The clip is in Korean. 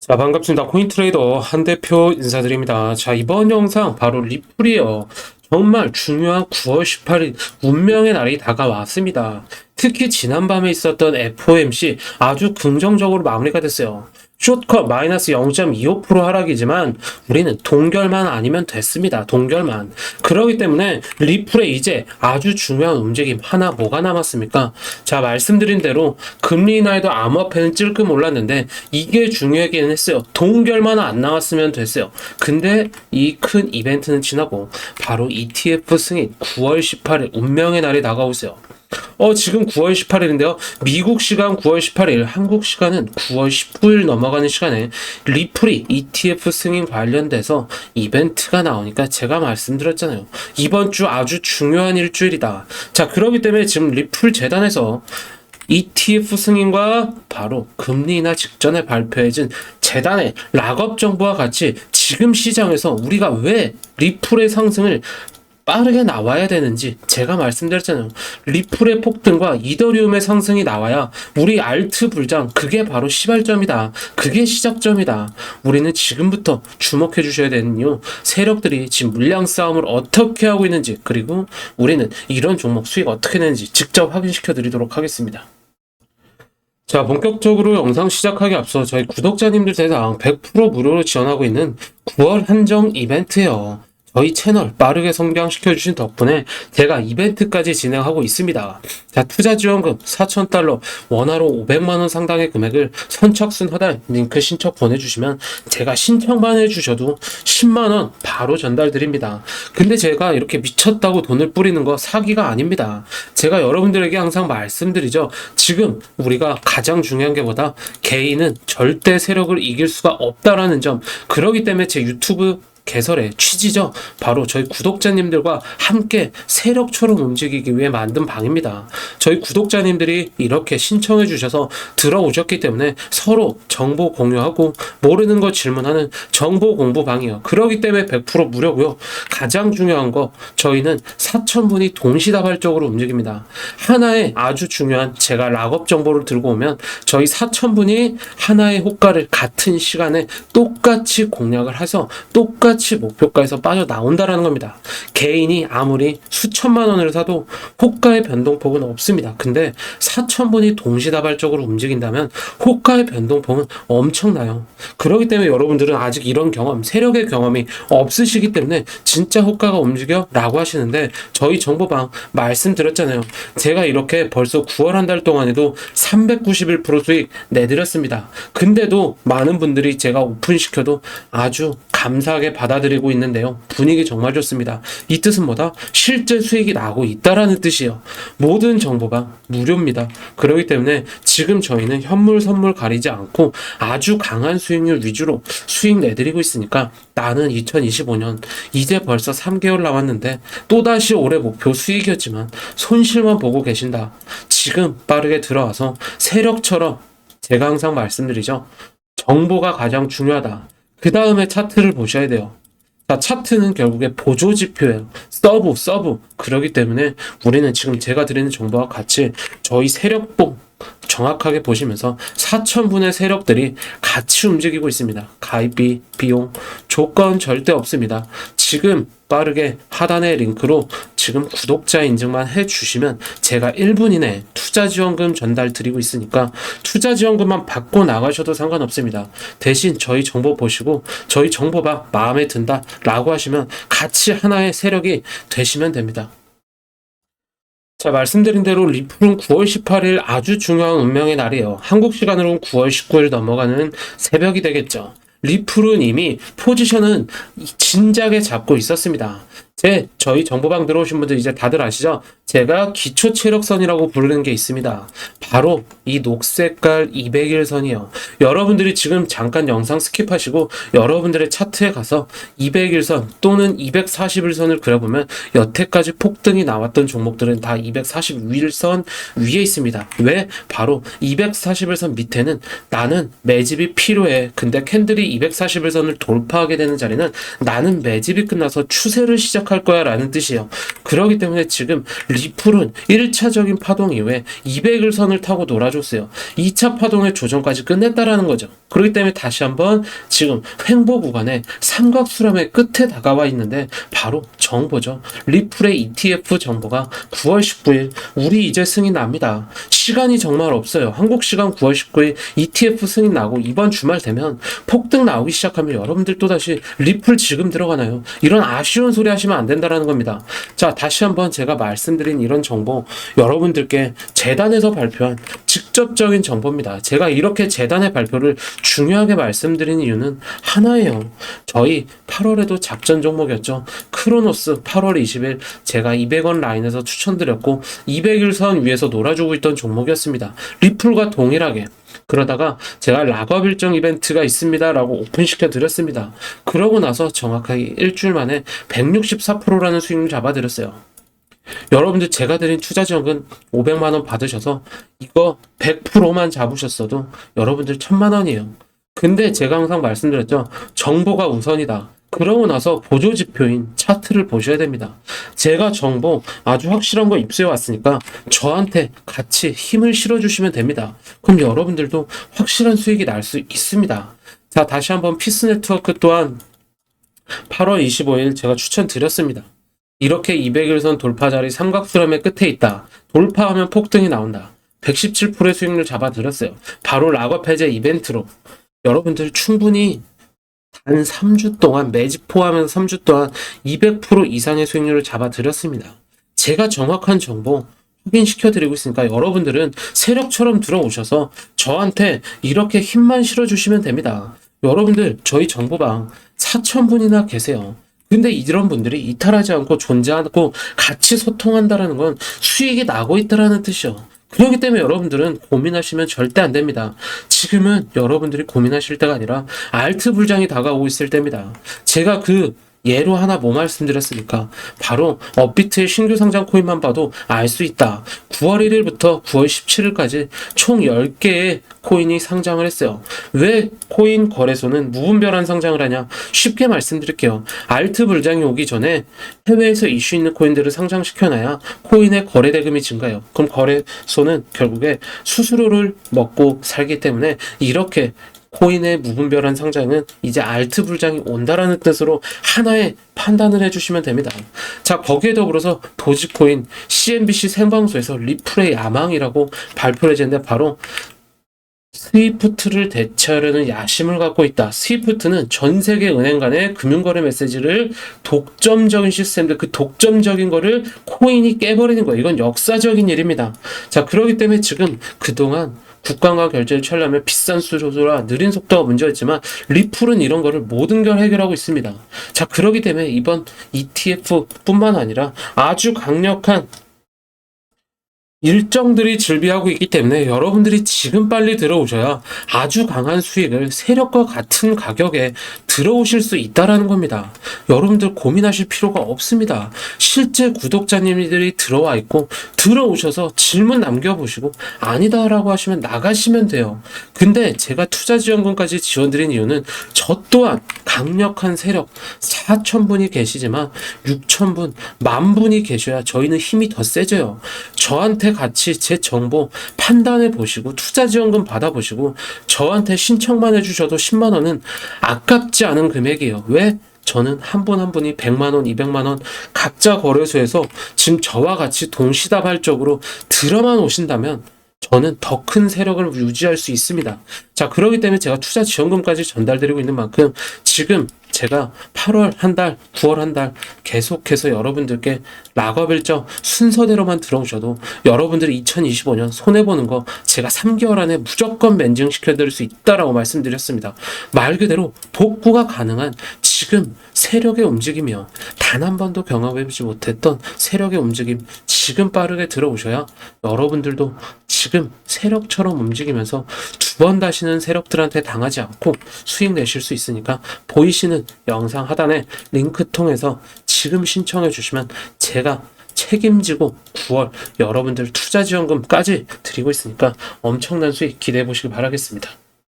자, 반갑습니다. 코인트레이더 한 대표 인사드립니다. 자, 이번 영상 바로 리플이요. 정말 중요한 9월 18일 운명의 날이 다가왔습니다. 특히 지난밤에 있었던 FOMC 아주 긍정적으로 마무리가 됐어요. 숏컷 마이너스 0.25% 하락이지만 우리는 동결만 아니면 됐습니다. 동결만. 그러기 때문에 리플에 이제 아주 중요한 움직임 하나 뭐가 남았습니까? 자, 말씀드린 대로 금리 인하에도 암호화폐는 찔끔 올랐는데 이게 중요하기는 했어요. 동결만 안 나왔으면 됐어요. 근데 이 큰 이벤트는 지나고 바로 ETF 승인 9월 18일 운명의 날이 다가오고 있어요. 어, 지금 9월 18일인데요. 미국 시간 9월 18일, 한국 시간은 9월 19일 넘어가는 시간에 리플이 ETF 승인 관련돼서 이벤트가 나오니까 제가 말씀드렸잖아요. 이번 주 아주 중요한 일주일이다. 자, 그렇기 때문에 지금 리플 재단에서 ETF 승인과 바로 금리 인하 직전에 발표해진 재단의 락업 정보와 같이 지금 시장에서 우리가 왜 리플의 상승을 빠르게 나와야 되는지 제가 말씀드렸잖아요. 리플의 폭등과 이더리움의 상승이 나와야 우리 알트 불장 그게 바로 시발점이다. 그게 시작점이다. 우리는 지금부터 주목해 주셔야 되는 이유 세력들이 지금 물량 싸움을 어떻게 하고 있는지 그리고 우리는 이런 종목 수익 어떻게 내는지 직접 확인시켜 드리도록 하겠습니다. 자, 본격적으로 영상 시작하기 앞서 저희 구독자님들 대상 100% 무료로 지원하고 있는 9월 한정 이벤트예요. 저희 채널 빠르게 성장시켜 주신 덕분에 제가 이벤트까지 진행하고 있습니다. 자, 투자 지원금 4,000달러, 원화로 500만 원 상당의 금액을 선착순 하단 링크 신청 보내 주시면 제가 신청만 해 주셔도 10만 원 바로 전달 드립니다. 근데 제가 이렇게 미쳤다고 돈을 뿌리는 거 사기가 아닙니다. 제가 여러분들에게 항상 말씀드리죠. 지금 우리가 가장 중요한 게 뭐다? 개인은 절대 세력을 이길 수가 없다라는 점. 그러기 때문에 제 유튜브 개설의 취지죠. 바로 저희 구독자님들과 함께 세력처럼 움직이기 위해 만든 방입니다. 저희 구독자님들이 이렇게 신청해 주셔서 들어오셨기 때문에 서로 정보 공유하고 모르는 거 질문하는 정보 공부 방이에요. 그러기 때문에 100% 무료고요. 가장 중요한 거 저희는 4,000분이 동시다발적으로 움직입니다. 하나의 아주 중요한 제가 락업 정보를 들고 오면 저희 4,000분이 하나의 호가를 같은 시간에 똑같이 공략을 해서 똑같이 목표가에서 빠져나온다라는 겁니다. 개인이 아무리 수천만 원을 사도 호가의 변동폭은 없습니다. 근데 4천분이 동시다발적으로 움직인다면 호가의 변동폭은 엄청나요. 그렇기 때문에 여러분들은 아직 이런 경험, 세력의 경험이 없으시기 때문에 진짜 호가가 움직여? 라고 하시는데 저희 정보방 말씀드렸잖아요. 제가 이렇게 벌써 9월 한 달 동안에도 391% 수익 내드렸습니다. 근데도 많은 분들이 제가 오픈시켜도 아주 감사하게 받 아들이고 있는데요. 분위기 정말 좋습니다. 이 뜻은 뭐다? 실제 수익이 나고 있다라는 뜻이에요. 모든 정보가 무료입니다. 그렇기 때문에 지금 저희는 현물 선물 가리지 않고 아주 강한 수익률 위주로 수익 내드리고 있으니까 나는 2025년 이제 벌써 3개월 남았는데 또다시 올해 목표 수익이었지만 손실만 보고 계신다. 지금 빠르게 들어와서 세력처럼 제가 항상 말씀드리죠. 정보가 가장 중요하다. 그 다음에 차트를 보셔야 돼요. 자, 차트는 결국에 보조 지표예요. 서브, 서브. 그러기 때문에 우리는 지금 제가 드리는 정보와 같이 저희 세력봉 정확하게 보시면서 4천분의 세력들이 같이 움직이고 있습니다. 가입비, 비용, 조건 절대 없습니다. 지금 빠르게 하단의 링크로 지금 구독자 인증만 해주시면 제가 1분 이내 투자 지원금 전달 드리고 있으니까 투자 지원금만 받고 나가셔도 상관없습니다. 대신 저희 정보 보시고 저희 정보가 마음에 든다 라고 하시면 같이 하나의 세력이 되시면 됩니다. 자, 말씀드린 대로 리플은 9월 18일 아주 중요한 운명의 날이에요. 한국 시간으로는 9월 19일 넘어가는 새벽이 되겠죠. 리플은 이미 포지션은 진작에 잡고 있었습니다. 제 저희 정보방 들어오신 분들 이제 다들 아시죠? 제가 기초 체력선이라고 부르는 게 있습니다. 바로 이 녹색깔 200일선이요. 여러분들이 지금 잠깐 영상 스킵하시고 여러분들의 차트에 가서 200일선 또는 240일선을 그려보면 여태까지 폭등이 나왔던 종목들은 다 241선 위에 있습니다. 왜? 바로 241선 밑에는 나는 매집이 필요해. 근데 캔들이 241선을 돌파하게 되는 자리는 나는 매집이 끝나서 추세를 시작할 거야 라는 라는 뜻이에요. 그렇기 때문에 지금 리플은 1차적인 파동 이후에 200을 선을 타고 놀아줬어요. 2차 파동의 조정까지 끝냈다라는 거죠. 그렇기 때문에 다시 한번 지금 횡보 구간에 삼각수렴의 끝에 다가와 있는데 바로 정보죠. 리플의 ETF 정보가 9월 19일 우리 이제 승인 납니다. 시간이 정말 없어요. 한국 시간 9월 19일 ETF 승인 나고 이번 주말 되면 폭등 나오기 시작하면 여러분들 또다시 리플 지금 들어가나요? 이런 아쉬운 소리 하시면 안 된다라는 겁니다. 자, 다시 한번 제가 말씀드린 이런 정보 여러분들께 재단에서 발표한 직접적인 정보입니다. 제가 이렇게 재단의 발표를 중요하게 말씀드린 이유는 하나예요. 저희 8월에도 작전 종목이었죠. 크로노스 8월 20일 제가 200원 라인에서 추천드렸고 200일 선 위에서 놀아주고 있던 종목 이었습니다. 리플과 동일하게 그러다가 제가 락업 일정 이벤트가 있습니다 라고 오픈시켜 드렸습니다. 그러고 나서 정확하게 일주일 만에 164%라는 수익률 잡아드렸어요. 여러분들 제가 드린 투자 지원금 500만 원 받으셔서 이거 100%만 잡으셨어도 여러분들 1000만 원이에요. 근데 제가 항상 말씀드렸죠. 정보가 우선이다. 그러고 나서 보조 지표인 차트를 보셔야 됩니다. 제가 정보 아주 확실한 거 입수해 왔으니까 저한테 같이 힘을 실어 주시면 됩니다. 그럼 여러분들도 확실한 수익이 날 수 있습니다. 자, 다시 한번 피스 네트워크 또한 8월 25일 제가 추천드렸습니다. 이렇게 200일선 돌파 자리 삼각수렴의 끝에 있다. 돌파하면 폭등이 나온다. 117%의 수익률 잡아드렸어요. 바로 락업 해제 이벤트로 여러분들 충분히 단 3주 동안 매집 포함해서 3주 동안 200% 이상의 수익률을 잡아드렸습니다. 제가 정확한 정보 확인시켜 드리고 있으니까 여러분들은 세력처럼 들어오셔서 저한테 이렇게 힘만 실어 주시면 됩니다. 여러분들 저희 정보방 4,000분이나 계세요. 근데 이런 분들이 이탈하지 않고 존재하고 같이 소통한다라는 건 수익이 나고 있다라는 뜻이요. 그렇기 때문에 여러분들은 고민하시면 절대 안 됩니다. 지금은 여러분들이 고민하실 때가 아니라 알트 불장이 다가오고 있을 때입니다. 제가 그 예로 하나 뭐 말씀드렸습니까? 바로 업비트의 신규 상장 코인만 봐도 알 수 있다. 9월 1일부터 9월 17일까지 총 10개의 코인이 상장을 했어요. 왜 코인 거래소는 무분별한 상장을 하냐? 쉽게 말씀드릴게요. 알트 불장이 오기 전에 해외에서 이슈 있는 코인들을 상장시켜놔야 코인의 거래 대금이 증가해요. 그럼 거래소는 결국에 수수료를 먹고 살기 때문에 이렇게 코인의 무분별한 상장은 이제 알트 불장이 온다라는 뜻으로 하나의 판단을 해주시면 됩니다. 자, 거기에 더불어서 도지코인 CNBC 생방송에서 리플의 야망이라고 발표를 했는데 바로 스위프트를 대체하려는 야심을 갖고 있다. 스위프트는 전 세계 은행 간의 금융거래 메시지를 독점적인 시스템들, 그 독점적인 거를 코인이 깨버리는 거예요. 이건 역사적인 일입니다. 자, 그렇기 때문에 지금 그동안 국가가 결제를 취하려면 비싼 수수료라 느린 속도가 문제였지만 리플은 이런 거를 모든 걸 해결하고 있습니다. 자, 그렇기 때문에 이번 ETF뿐만 아니라 아주 강력한 일정들이 즐비하고 있기 때문에 여러분들이 지금 빨리 들어오셔야 아주 강한 수익을 세력과 같은 가격에 들어오실 수 있다라는 겁니다. 여러분들 고민하실 필요가 없습니다. 실제 구독자님들이 들어와 있고 들어오셔서 질문 남겨보시고 아니다라고 하시면 나가시면 돼요. 근데 제가 투자 지원금까지 지원드린 이유는 저 또한 강력한 세력 4천 분이 계시지만 6천 분, 만 분이 계셔야 저희는 힘이 더 세져요. 저한테 같이 제 정보 판단해 보시고 투자 지원금 받아 보시고 저한테 신청만 해주셔도 10만 원은 아깝지 않은 금액이에요. 왜? 저는 한 분한 분이 100만 원, 200만 원 각자 거래소에서 지금 저와 같이 동시다발적으로 들어만 오신다면 저는 더 큰 세력을 유지할 수 있습니다. 자, 그러기 때문에 제가 투자 지원금까지 전달드리고 있는 만큼 지금 제가 8월 한 달, 9월 한 달 계속해서 여러분들께 락업 일정 순서대로만 들어오셔도 여러분들이 2025년 손해보는 거 제가 3개월 안에 무조건 맨증시켜드릴 수 있다라고 말씀드렸습니다. 말 그대로 복구가 가능한 지금 세력의 움직임이요. 단 한 번도 경험해보지 못했던 세력의 움직임 지금 빠르게 들어오셔야 여러분들도 지금 세력처럼 움직이면서 두 번 다시는 세력들한테 당하지 않고 수익 내실 수 있으니까 보이시는 영상 하단에 링크 통해서 지금 신청해 주시면 제가 책임지고 9월 여러분들 투자 지원금까지 드리고 있으니까 엄청난 수익 기대해 보시길 바라겠습니다.